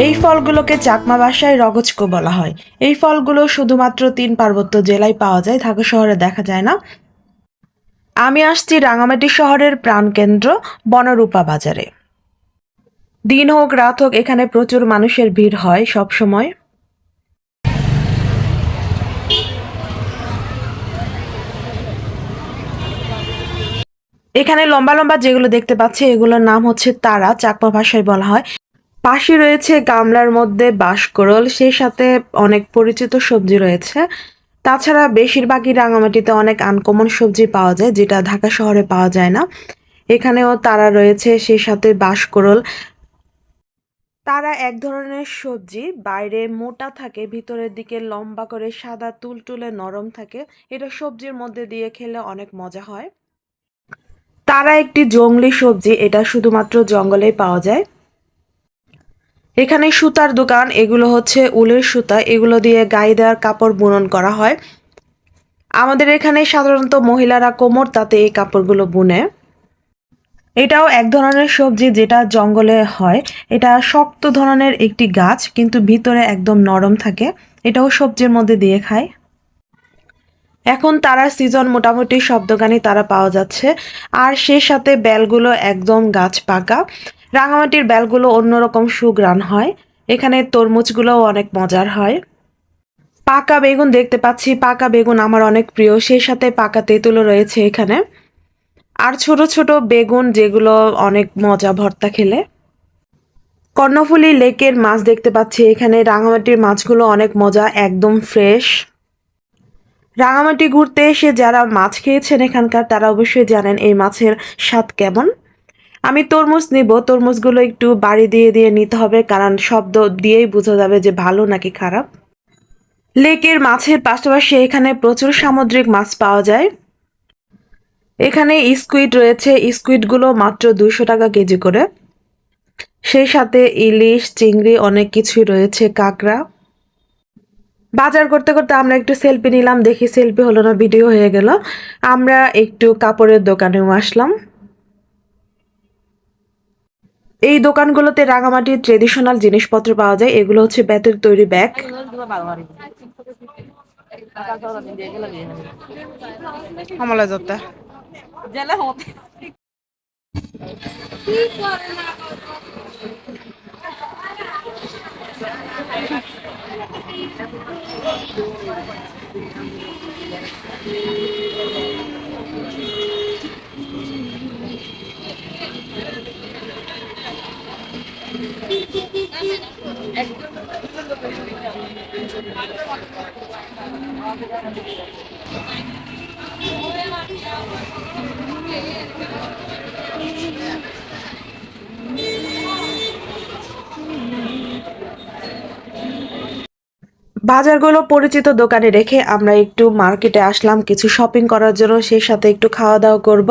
এই ফলগুলোকে চাকমা ভাষায় রগজকো বলা হয়। এই ফলগুলো শুধুমাত্র তিন পার্বত্য জেলায় পাওয়া যায়, ঢাকা শহরে দেখা যায় না। আমি আসছি রাঙামাটি শহরের প্রাণকেন্দ্র বনরূপা বাজারে। দিন হোক, রাত হোক, এখানে প্রচুর মানুষের ভিড় হয় সব সময়। এখানে লম্বা লম্বা যেগুলো দেখতে পাচ্ছি, এগুলোর নাম হচ্ছে তারা, চাকমা ভাষায় বলা হয়। পাশে রয়েছে গামলার মধ্যে বাঁশকরল সেই সাথে অনেক পরিচিত সবজি রয়েছে। তাছাড়া বেশিরভাগই রাঙামাটিতে অনেক আনকমন সবজি পাওয়া যায়, যেটা ঢাকা শহরে পাওয়া যায় না। এখানেও তারা রয়েছে, সেই সাথে বাঁশকরল তারা এক ধরনের সবজি, বাইরে মোটা থাকে, ভিতরের দিকে লম্বা করে সাদা, তুলতুলে, নরম থাকে। এটা সবজির মধ্যে দিয়ে খেলে অনেক মজা হয়। তারা একটি জংলি সবজি, এটা শুধুমাত্র জঙ্গলেই পাওয়া যায়। এখানে সুতার দোকান, এগুলো হচ্ছে উলের সুতা, এগুলো দিয়ে গায়ে দেওয়ার কাপড় বুনন করা হয়। আমাদের এখানে সাধারণত মহিলারা কোমর তাতে এই কাপড়গুলো বুনে। এটাও এক ধরনের সবজি যেটা জঙ্গলে হয়। এটা শক্ত ধরনের একটি গাছ, কিন্তু ভিতরে একদম নরম থাকে। এটাও সবজির মধ্যে দিয়ে খায়। এখন তারা সিজন, মোটামুটি সব দোকানে তারা পাওয়া যাচ্ছে। আর সেই সাথে বেলগুলো একদম গাছ পাকা। রাঙামাটির বেলগুলো অন্যরকম সুগ্রান হয়। এখানে তরমুজগুলোও অনেক মজার হয়। পাকা বেগুন দেখতে পাচ্ছি। পাকা বেগুন আমার অনেক প্রিয়। সেই সাথে পাকা তেঁতুলও রয়েছে এখানে। আর ছোট ছোট বেগুন যেগুলো অনেক মজা ভর্তা খেলে। কর্ণফুলী লেকের মাছ দেখতে পাচ্ছি। এখানে রাঙামাটির মাছগুলো অনেক মজা, একদম ফ্রেশ। রাঙামাটি ঘুরতে এসে যারা মাছ খেয়েছেন এখানকার, তারা অবশ্যই জানেন এই মাছের স্বাদ কেমন। আমি তরমুজ নিব, তরমুজগুলো একটু বাড়ি দিয়ে দিয়ে নিতে হবে, কারণ শব্দ দিয়েই বোঝা যাবে যে ভালো নাকি খারাপ। লেকের মাছের পাশাপাশি এখানে প্রচুর সামুদ্রিক মাছ পাওয়া যায়। এখানে স্কুইড রয়েছে, স্কুইডগুলো মাত্র দুশো টাকা কেজি করে। সেই সাথে ইলিশ, চিংড়ি, অনেক কিছুই রয়েছে, কাঁকড়া। বাজার করতে করতে আমরা একটু সেলফি নিলাম, দেখি সেলফি হলো না, ভিডিও হয়ে গেল। আমরা একটু কাপড়ের দোকানেও আসলাম। এই দোকানগুলোতে রাঙামাটির ট্রেডিশনাল জিনিসপত্র পাওয়া যায়। এগুলো হচ্ছে বেতের তৈরি ব্যাগ হামলা যাতে বাজারগুলো পরিচিত দোকানে রেখে আমরা একটু মার্কেটে আসলাম, কিছু শপিং করার জন্য, সেই সাথে একটু খাওয়া দাওয়া করব।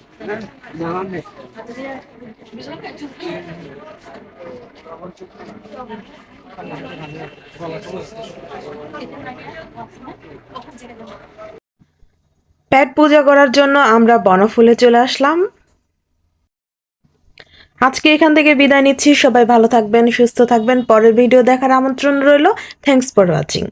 পেট পূজা করার জন্য আমরা বনফুলে চলে আসলাম। আজকে এখান থেকে বিদায় নিচ্ছি। সবাই ভালো থাকবেন, সুস্থ থাকবেন। পরের ভিডিও দেখার আমন্ত্রণ রইল। Thanks for watching